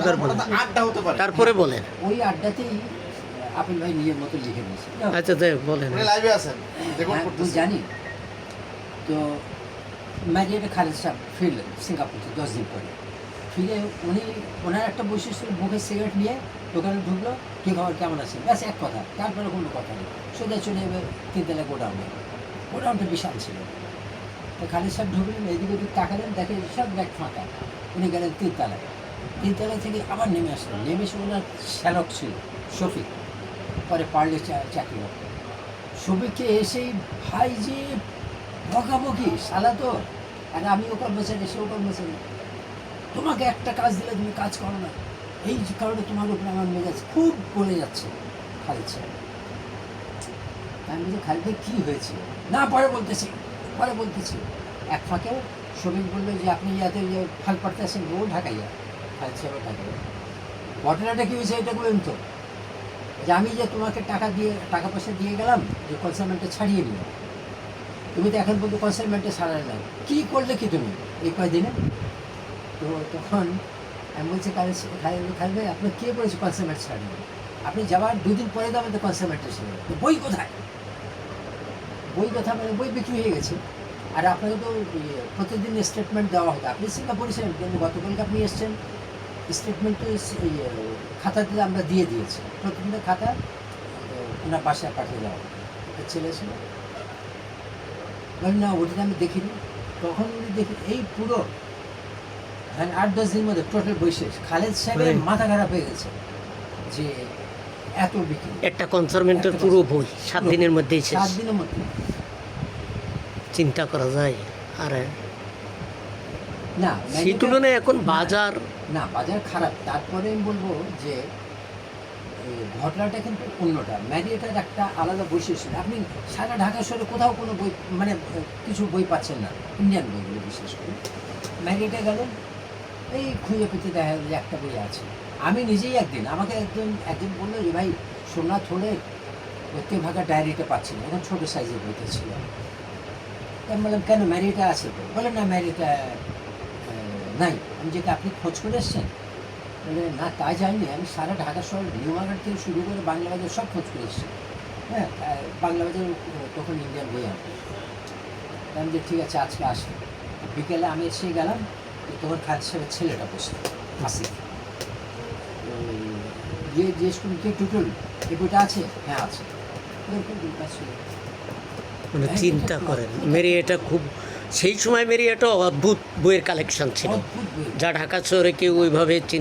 এবার বলেন। আড্ডা হতে পারে। তারপরে বলেন। ওই আড্ডাতেই আপেল ভাই নিজের মতো লিখে আচ্ছা বলেন। লাইভে আছেন হ্যাঁ, জানি তো ম্যারিয়েটা খালেদ সাহেব ফিরলেন সিঙ্গাপুর থেকে দশ দিন পরে। ফিরে উনি ওনার একটা বৈশিষ্ট্য মুখে সিগারেট নিয়ে দোকানে ঢুকলো কি খবর কেমন আছে ব্যাস এক কথা তারপরে কোনো কথা নেই। সোজা চলে যাবে তিনতলা গোডাউনে। গোডাউনটা বিশাল ছিল। তো খালেদ সাহেব ঢুকলেন এদিক ওদিক তাকালেন দেখে সব ব্যাগ ফাঁকা। উনি গেলেন তিনতলায় তিনতলা থেকে আবার নেমে আসলো। নেমে এসে ওনার শ্যালক ছিল, শফিক, পরে পারলে চাকরি করতেন শফিককে এসেই, ভাই যে বকাবকি সালা তো। আর আমি ওখান বসে এসে ওখান বসে তোমাকে একটা কাজ দিলে তুমি কাজ করো না। এই কারণে তোমার উপরে আমার মেজাজ খুব বলে যাচ্ছে। খালিদ আমি বলছি, খালিদ কী হয়েছে? না, পরে বলতেছি পরে বলতেছি। এক ফাঁকে শফিক বলল যে, আপনি ইয়াতে যে ফাল পাড়তে আসেন, ও ঢাকাইয়া। খালিদ সাহেব ঘটনাটা কী হয়েছে এটা বলুন তো? যে আমি যে তোমাকে টাকা দিয়ে টাকা পয়সা দিয়ে গেলাম যে কনসালমেন্টে ছাড়িয়ে নিও তুমি তো এখন পর্যন্ত কনসালমেন্টে ছাড়ালে না। কী করলে কি তুমি? এই কয়দিনে? তো তখন আমি বলছি কালে খাই খাই ভাই আপনার কে বলেছে কনসালমেন্ট ছাড়িয়ে আপনি যাওয়ার দুদিন পরে তো কনসালমেন্টে ছিল। তো বই কোথায়? বই কথা? মানে বই বিক্রি হয়ে গেছে। আর আপনাকে তো ইয়ে, প্রতিদিন স্টেটমেন্ট দেওয়া হতো। আপনি সিঙ্গাপুরে ছিলেন কিন্তু গতকালকে আপনি এসছেন। স্টেটমেন্ট তো খাতাতে আমরা দিয়ে দিয়েছি। প্রতিদিনের খাতা ওনার বাসায় পাঠিয়ে দেওয়া। একটা ছেলে ছিল। না ওটা তো আমি দেখিনি। তখন দেখি এই পুরো হ্যাঁ আট দশ দিনের মধ্যে টোটাল বই শেষ। খালেদ সাহেবের মানে- মাথা খারাপ হয়ে গেছে যে এত বিক্রি। একটা কনসার্মেন্টের পুরো বই সাত দিনের মধ্যেই শেষ। সাত দিনের মধ্যে। চিন্তা করা যায়। আর না সেই তুলনায় এখন বাজার না বাজার খারাপ। তারপরে আমি বলব যে ঘটনাটা কিন্তু অন্যটা। ম্যারিয়েটার একটা আলাদা বৈশিষ্ট্য। আপনি সারা ঢাকা শহরে কোথাও কোনো বই মানে কিছু বই পাচ্ছেন না ইন্ডিয়ান বইগুলো বিশেষ করে। ম্যারিয়েটে গেলেন এই খুঁজে পেতে দেখা গেল যে একটা বই আছে। আমি নিজেই একদিন আমাকে একজন একজন বলল যে ভাই সোমনাথ হলে প্রত্যেক ভাগা ডায়েরিটা পাচ্ছি না। এখন ছোটো সাইজের বইটা ছিল। আমি বললাম কেন? ম্যারিয়েটা আছে তো? বলে না ম্যারিয়েটা নাই আমি যেটা আপনি খোঁজ করে এসছেন না তা যাইনি আমি সারা ঢাকা শহর নিউ মার্কেট থেকে শুরু করে বাংলা বাজার সব খোঁজ করে এসেছি। হ্যাঁ বাংলা বাজার তখন ইন্ডিয়ান বই আনতো আমি যে ঠিক আছে আজকে আসি। বিকেলে আমি এসে গেলাম তো তখন খাদ সাহেবের ছেলেটা বসে আসি ইয়ে জিজ্ঞেস করুন কে টুটুল এই বইটা আছে? হ্যাঁ আছে। মানে হ্যাঁ, চিন্তা করেন মেরি এটা খুব সেই সময় বেরিয়ে একটা অদ্ভুত বইয়ের কালেকশন ছিল। যা ঢাকা শহরে কেউ ওইভাবে